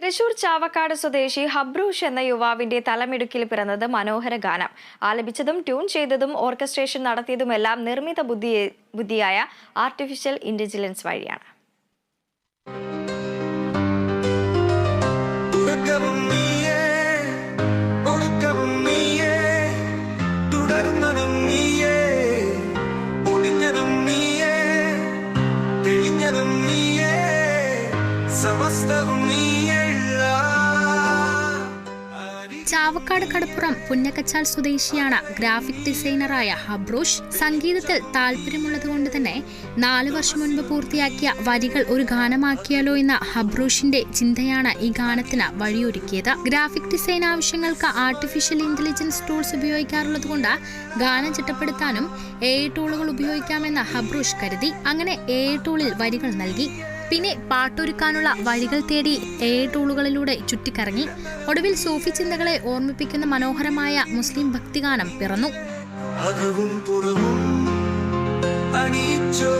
തൃശൂർ ചാവക്കാട് സ്വദേശി ഹബ്രൂഷ് എന്ന യുവാവിന്റെ തലമിടുക്കിൽ പിറന്നത് മനോഹര ഗാനം. ആലപിച്ചതും ട്യൂൺ ചെയ്തതും ഓർക്കസ്ട്രേഷൻ നടത്തിയതുമെല്ലാം നിർമ്മിത ബുദ്ധി ബുദ്ധിയായ ആർട്ടിഫിഷ്യൽ ഇന്റലിജൻസ് വഴിയാണ്. ചാവക്കാട് കടപ്പുറം പുന്നക്കച്ചാൽ സ്വദേശിയാണ് ഗ്രാഫിക് ഡിസൈനറായ ഹബ്രൂഷ്. സംഗീതത്തിൽ താല്പര്യമുള്ളത് കൊണ്ട് തന്നെ നാലു വർഷം മുൻപ് പൂർത്തിയാക്കിയ വരികൾ ഒരു ഗാനമാക്കിയാലോ എന്ന ഹബ്രൂഷിന്റെ ചിന്തയാണ് ഈ ഗാനത്തിന് വഴിയൊരുക്കിയത്. ഗ്രാഫിക് ഡിസൈൻ ആവശ്യങ്ങൾക്ക് ആർട്ടിഫിഷ്യൽ ഇന്റലിജൻസ് ടൂൾസ് ഉപയോഗിക്കാറുള്ളത് കൊണ്ട് ഗാനം ചിട്ടപ്പെടുത്താനും എ ടൂളുകൾ ഉപയോഗിക്കാമെന്ന് ഹബ്രൂഷ് കരുതി. അങ്ങനെ എ ടൂളിൽ വരികൾ നൽകി. പിന്നെ പാട്ടൊരുക്കാനുള്ള വഴികൾ തേടി എ ടൂളുകളിലൂടെ ചുറ്റിക്കറങ്ങി. ഒടുവിൽ സൂഫി ചിന്തകളെ ഓർമ്മിപ്പിക്കുന്ന മനോഹരമായ മുസ്ലിം ഭക്തിഗാനം പിറന്നു. അകവും പുറവും അണിയിച്ചൊരുക്കും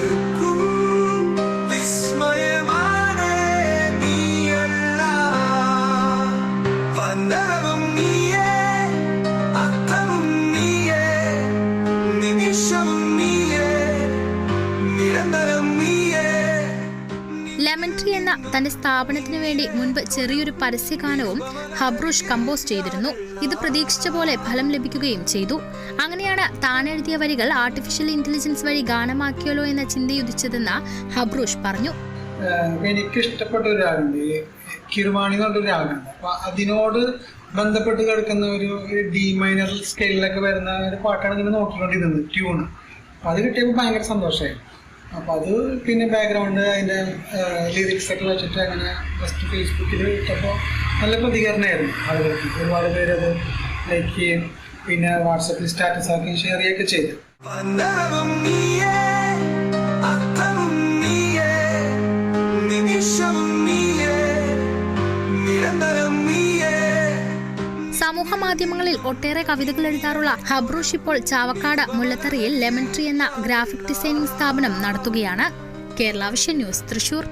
ട്രീ എന്ന തന്റെ സ്ഥാപനത്തിനു വേണ്ടി മുൻപ് ചെറിയൊരു പരസ്യഗാനവും ഹബ്രൂഷ് കമ്പോസ് ചെയ്തിരുന്നു. ഇത് പ്രതീക്ഷിച്ച പോലെ ഫലം ലഭിക്കുകയും ചെയ്തു. അങ്ങനെയാണ് താൻ എഴുതിയ വരികൾ ആർട്ടിഫിഷ്യൽ ഇന്റലിജൻസ് വഴി ഗാനമാക്കിയല്ലോ എന്ന ചിന്തയുദിച്ചതെന്ന് ഹബ്രൂഷ് പറഞ്ഞു. എനിക്ക് ഒരു അതിനോട് ബന്ധപ്പെട്ട് കിടക്കുന്ന ഒരു ഡി മൈനർ സ്കെയിലൊക്കെ വരുന്ന ഒരു പാട്ടാണ് ഇങ്ങനെ നോക്കിക്കൊണ്ടിരുന്നത് ട്യൂൺ അപ്പൊ അത് കിട്ടിയപ്പോൾ ഭയങ്കര സന്തോഷമായി അപ്പൊ അത് പിന്നെ ബാക്ക്ഗ്രൗണ്ട് അതിന്റെ ലിറിക്സ് ഒക്കെ വെച്ചിട്ട് അങ്ങനെ ജസ്റ്റ് ഫേസ്ബുക്കിൽ ഇട്ടപ്പോൾ നല്ല പ്രതികരണമായിരുന്നു ആളുകൾക്ക്. ഒരുപാട് പേര് അത് ലൈക്ക് ചെയ്യും പിന്നെ വാട്സപ്പിൽ സ്റ്റാറ്റസ് ആക്കി ഷെയർ ചെയ്യുകയൊക്കെ ചെയ്തു. സമൂഹ മാധ്യമങ്ങളിൽ ഒട്ടേറെ കവിതകൾ എഴുതാറുള്ള ഹബ്രൂഷ് ഇപ്പോൾ ചാവക്കാട് മുല്ലത്തറിയിൽ ലെമൺ ട്രീ എന്ന ഗ്രാഫിക് ഡിസൈനിംഗ് സ്ഥാപനം നടത്തുകയാണ്. Kerala vision news Thrissur.